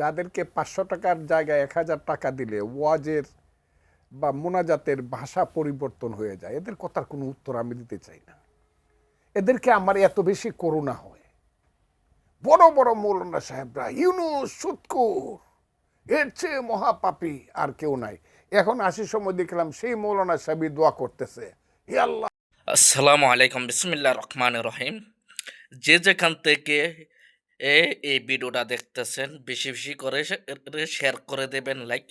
যাদেরকে পাঁচশো টাকার জায়গায় এক হাজার টাকা দিলে ওয়াজের বা মোনাজাতের ভাষা পরিবর্তন হয়ে যায়। এদের কথার কোনো উত্তর আমি দিতে চাই না। এদেরকে আমার এত বেশি করুণা হয়। বড় বড় মৌলানা সাহেবরা, ইউনুস, সুৎকুর, এর চেয়ে মহাপাপি আর কেউ নাই। এখন আশি সময় দেখলাম সেই মৌলানা সাহেবই দোয়া করতেছে। আসসালামু আলাইকুম বিসমিল্লা রহমান রহিম। যে যেখান থেকে এই ভিডিওটা দেখতেছেন, বেশি বেশি করে শেয়ার করে দেবেন লাইক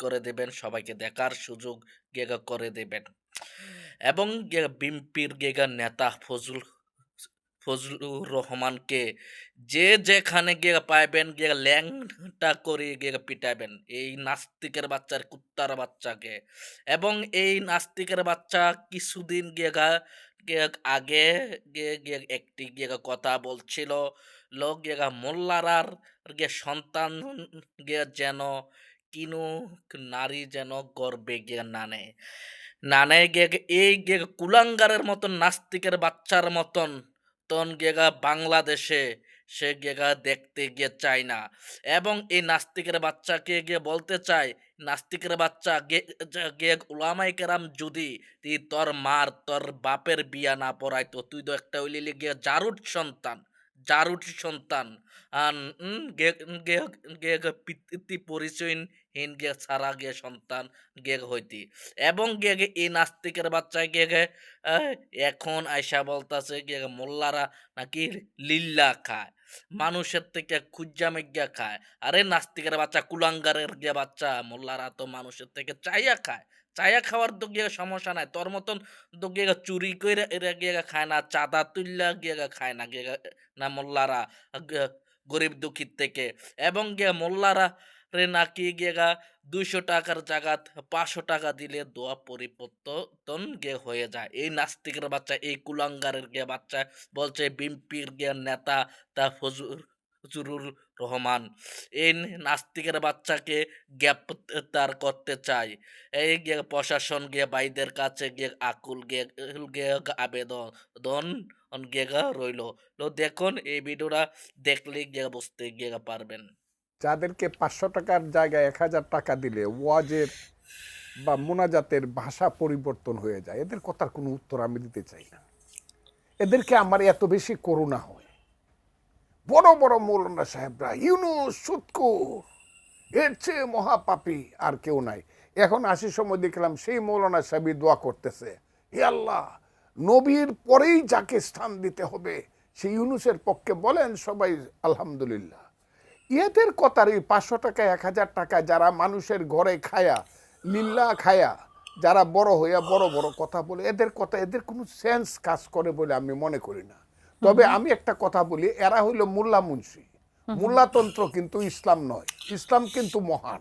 করে দেবেন, সবাইকে দেখার সুযোগ গেগা করে দেবেন। এবং বিএনপির গেগা নেতা ফজল ফজলুর রহমানকে যে যেখানে গিয়ে পাইবেন গিয়ে ল্যাংটা করে গিয়ে পিটাবেন এই নাস্তিকের বাচ্চার কুত্তার বাচ্চাকে। এবং এই নাস্তিকের বাচ্চা কিছুদিন গিয়ে আগে গিয়ে একটি গিয়ে কথা বলছিল লোক গা মোল্লারার গে সন্তান গে যেন কিনু নারী যেন গর্বে গিয়ে নানে। নানে গে এই গিয়ে কুলাঙ্গারের মতন, নাস্তিকের বাচ্চার মতন, তন গেগা বাংলাদেশে সে গেগা দেখতে গিয়ে চায় না। এবং এই নাস্তিকের বাচ্চাকে গিয়ে বলতে চায়, নাস্তিকের বাচ্চা গে গে উলামাই কেরাম যদি তুই তোর মার তোর বাপের বিয়া না পড়াইতো, তুই তো একটা হইলি গিয়ে জারুট সন্তান। জারুট সন্তান। গে গে গে গে পিতৃ পরিচয়হীন গে সারা গে সন্তান, গে হইতি। এবং গে গে এই নাস্তিকের বাচ্চায় গে গে এখন আয়সা বলতাছে গে গে মোল্লারা নাকি লিল্লা খায়। মানুষের থেকে খুজ্জা মেজ্ঞা খায়। আরে নাস্তিকের বাচ্চা কুলাঙ্গারের গিয়ে বাচ্চা, মোল্লারা তো মানুষের থেকে চাইয়া খায়। চাইয়া খাওয়ার তো গিয়ে সমস্যা নাই। তোর মতন তো গিয়ে চুরি করে এরা গিয়ে খায় না, চাঁদা তুললা গিয়ে খায় না গিয়ে না মোল্লারা গরিব দুঃখীর থেকে। এবং গিয়ে মোল্লারা রে নাকি গিয়ে দুইশো টাকার জায়গাত পাঁচশো টাকা দিলে দোয়া পরিবর্তন গে হয়ে যায়। এই নাস্তিকের বাচ্চা, এই কুলাঙ্গারের গে বাচ্চা বলছে বিম্পির গে নেতা তা ফজুর ফজুরুর রহমান। এই নাস্তিকের বাচ্চাকে গ্রেপ্তার করতে চায়। এই গে প্রশাসন গে বাইদের কাছে গিয়ে আকুল গে গে আবেদন দন গেগা রইল দেখুন, এই ভিডিওটা দেখলে গিয়ে বুঝতে গিয়ে পারবেন। যাদেরকে পাঁচশো টাকার জায়গায় এক হাজার টাকা দিলে ওয়াজের বা মোনাজাতের ভাষা পরিবর্তন হয়ে যায়। এদের কথার কোনো উত্তর আমি দিতে চাই না। এদেরকে আমার এত বেশি করুণা হয়। বড় বড় মৌলানা সাহেবরা, ইউনুস সুৎকুর এর চেয়ে মহাপাপী আর কেউ নাই। এখন আশি সময় দেখলাম সেই মৌলানা সাহেবই দোয়া করতেছে। হে আল্লাহ, নবীর পরেই যাকে স্থান দিতে হবে, সেই ইউনুসের পক্ষে বলেন সবাই আলহামদুলিল্লাহ। ইয়েদের কথার এই পাঁচশো টাকা, এক হাজার টাকা যারা মানুষের ঘরে খায়া, লিল্লা খায়া, যারা বড় হইয়া বড় বড় কথা বলে, এদের কথা, এদের কোনো সেন্স কাজ করে বলে আমি মনে করি না। তবে আমি একটা কথা বলি এরা হইল মোল্লা মুন্সি। মোল্লাতন্ত্র কিন্তু ইসলাম নয় ইসলাম কিন্তু মহান।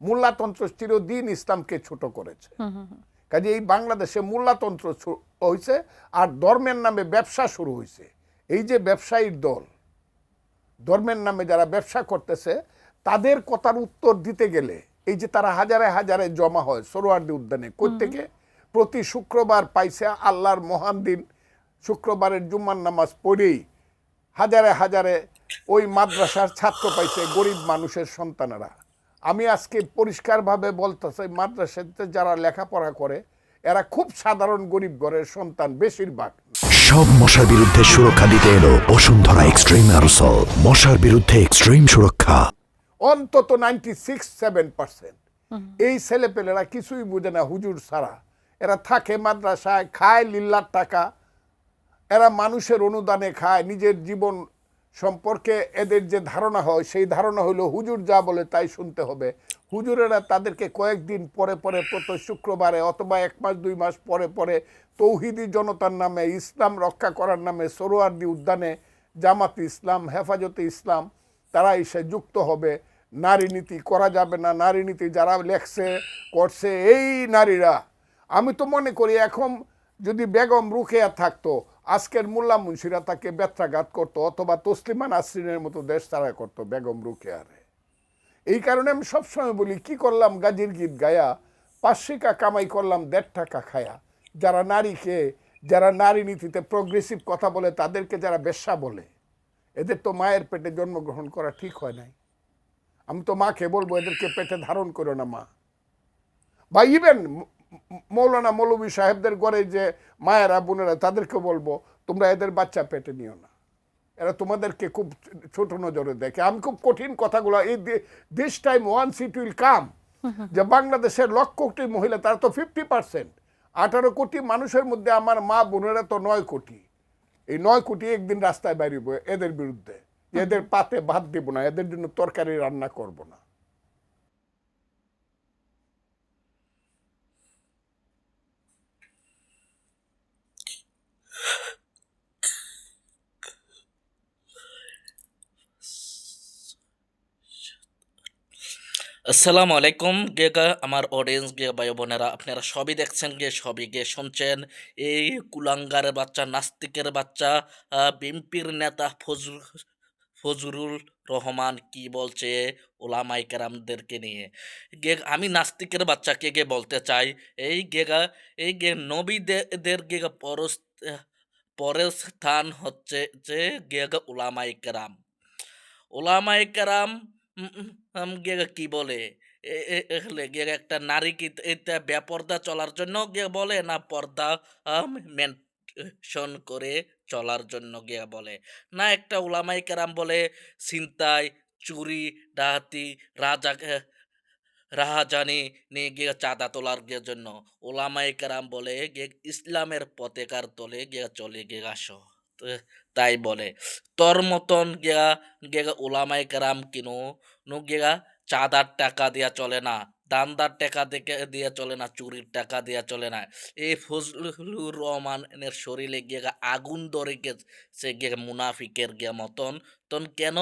মোল্লাতন্ত্র চিরদিন ইসলামকে ছোট করেছে। কাজে এই বাংলাদেশে মোল্লাতন্ত্র হয়েছে আর ধর্মের নামে ব্যবসা শুরু হয়েছে এই যে ব্যবসায়ীর দল ধর্মের নামে যারা ব্যবসা করতেছে তাদের কথার উত্তর দিতে গেলে এই যে তারা হাজারে হাজারে জমা হয় সরোয়ার্দি উদ্যানে থেকে প্রতি শুক্রবার পাইছে আল্লাহর মহান দিন। শুক্রবারের জুম্মার নামাজ পড়েই হাজারে হাজারে ওই মাদ্রাসার ছাত্র পাইছে গরিব মানুষের সন্তানেরা। আমি আজকে পরিষ্কারভাবে বলতেছি মাদ্রাসাতে যারা লেখাপড়া করে এরা খুব সাধারণ গরিব ঘরের সন্তান বেশিরভাগ। সব মশার বিরুদ্ধে সুরক্ষা দিতে এলো বসুন্ধরা এক্সট্রিম অ্যারোসল। মশার বিরুদ্ধে এক্সট্রিম সুরক্ষা। অন্তত নাইনটি সিক্স সেভেন পার্সেন্ট। এই ছেলেপেলেরা কিছুই বুঝে না হুজুর ছাড়া। এরা থাকে মাদ্রাসায় খায় লিল্লার টাকা এরা মানুষের অনুদানে খায়, নিজের জীবন সম্পর্কে এদের যে ধারণা হয়, সেই ধারণা হলো হুজুর যা বলে তাই শুনতে হবে। হুজুরেরা তাদেরকে কয়েকদিন পরে পরে প্রত শুক্রবারে অথবা এক মাস, দুই মাস পরে পরে তৌহিদি জনতার নামে, ইসলাম রক্ষা করার নামে সরোয়ার্দি উদ্যানে জামাত ইসলাম, হেফাজতে ইসলাম, তারা এসে যুক্ত হবে। নারী নীতি করা যাবে না, নারী নীতি যারা লেখছে, করছে, এই নারীরা। আমি তো মনে করি এখন যদি বেগম রুখেয়া থাকতো আজকের মোল্লা মুন্সিরা তাকে ব্যত্রাঘাত করতো অথবা তসলিমা নাসরিনের মতো দেশ তারা করতো বেগম রুখেয়ারে এই কারণে আমি সবসময় বলি, কি করলাম গাজির গীত গায়া? পাঁচশিকা কামাই করলাম, দেড় টাকা খায়া। যারা নারীকে, যারা নারী নীতিতে প্রগ্রেসিভ কথা বলে, তাদেরকে যারা বেশ্যা বলে, এদের তো মায়ের পেটে জন্মগ্রহণ করা ঠিক হয় নাই। আমি তো মাকে বলব, এদেরকে পেটে ধারণ করো না মা। বা ইভেন মৌলানা মৌলবী সাহেবদের ঘরে যে মায়েরা বোনেরা তাদেরকে বলব তোমরা এদের বাচ্চা পেটে নিও না। এরা তোমাদেরকে খুব ছোট নজরে দেখে। আমি খুব কঠিন কথাগুলো এই this time once it will come যে বাংলাদেশের লক্ষ কোটি মহিলা তারা তো ফিফটি পার্সেন্ট আঠারো কোটি মানুষের মধ্যে আমার মা বোনেরা তো নয় কোটি। এই নয় কোটি একদিন রাস্তায় বেরিয়ে এদের বিরুদ্ধে। এদের পাতে ভাত দেব না এদের জন্য তরকারি রান্না করব না। আসসালামু আলাইকুম গেগা আমার অডিয়েন্স গে ভাই বোনেরা আপনারা সবই দেখছেন গে সবই গে শুনছেন। এই কুলাঙ্গারের বাচ্চা নাস্তিকের বাচ্চা আহ, বিএনপির নেতা ফজল ফজরুল রহমান কি বলছে ওলামাই কেরামদেরকে নিয়ে? গে আমি নাস্তিকের বাচ্চাকে গে বলতে চাই এই গেগা এই গে নবীদের গেগা পরস পরের স্থান হচ্ছে যে গেগা ওলামাই কেরাম। ওলামাই কেরাম গিয়ে কি বলে? এ- এ- এহলে গিয়ে একটা নারী কি এটা বেপর্দা চলার জন্য গিয়ে বলে না পর্দা মেনশন করে চলার জন্য গিয়ে বলে? না একটা উলামাই কেরাম বলে, ছিনতাই, চুরি ডাহাতি রাজা রাহাজানি নিয়ে গিয়ে চাঁদা তোলার গিয়ে জন্য। ওলামাই কেরাম বলে গিয়ে ইসলামের পতাকার তলে গিয়ে চলে গিয়ে আসো। তাই বলে। তোর মতন গিয়া গিয়া ওলামাই কেরাম কিনো, নু গিয়া চাঁদার টাকা দিয়া চলে না, দান্দার টাকা দেখে দিয়ে চলে না, চুরির টাকা দিয়া চলে না। এই ফজলুর রহমানের শরীরে গিয়ে আগুন ধরে সে গিয়ে মুনাফিকের গিয়া মতন। তন কেন?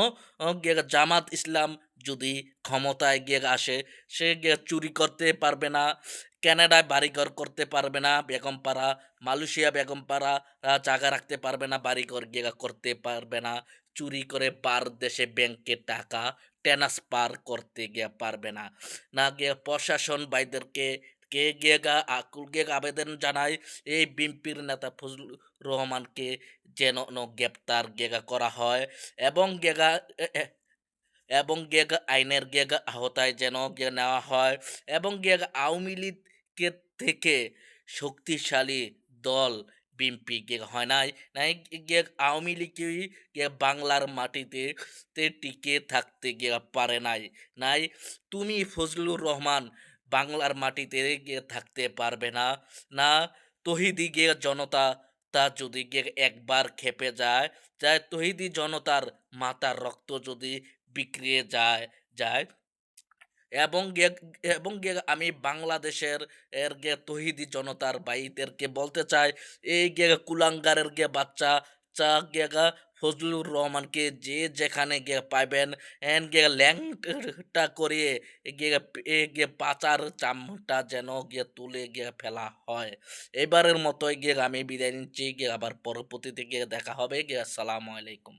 গিয়ে জামাত ইসলাম যদি ক্ষমতায় গিয়ে আসে, সে গিয়ে চুরি করতে পারবে না। কানাডায় বাড়িঘর করতে পারবে না বেগমপাড়া মালয়েশিয়া বেগমপাড়া জায়গা রাখতে পারবে না, বাড়িঘর গিয়ে করতে পারবে না, চুরি করে পার দেশে ব্যাংকে টাকা ট্রান্সফার করতে গিয়ে পারবে না। না গিয়ে প্রশাসন বাইদেরকে, কে গেগা আকুল গিয়ে আবেদন জানায়, এই বিএনপির নেতা ফজলুর রহমানকে যেন গ্রেপ্তার গেগা করা হয় এবং গেগা এবং গেগা আইনের গেগা আহতায় যেন নেওয়া হয় এবং গেগা আওয়ামী লীগের থেকে শক্তিশালী দল বিএনপি গে হয় নাই। নাই গে আওয়ামী লীগই গে বাংলার মাটিতে তে টিকে থাকতে গে পারে নাই। নাই, তুমি ফজলুর রহমান বাংলার মাটিতে গিয়ে থাকতে পারবে না। না, তহিদি গিয়ে জনতা তা যদি গিয়ে একবার খেপে যায় যায় তহিদি জনতার মাতার রক্ত যদি বিক্রিয়ে যায় যায় এবং গে- এবং গে- আমি বাংলাদেশের, এর গে তহিদি জনতার ভাইদেরকে বলতে চাই, এই গে কুলাঙ্গারের গে বাচ্চা, চা গে গা ফজলুর রহমানকে যে যেখানে গিয়ে পাইবেন, এন গে ল্যাংটা করিয়ে গিয়ে এ গিয়ে পাচার চামটা যেন গিয়ে তুলে গিয়ে ফেলা হয়। এবারের মতোই গিয়ে আমি বিদায় নিচ্ছি গিয়ে আবার পরবর্তীতে গিয়ে দেখা হবে গিয়ে আসসালামু আলাইকুম।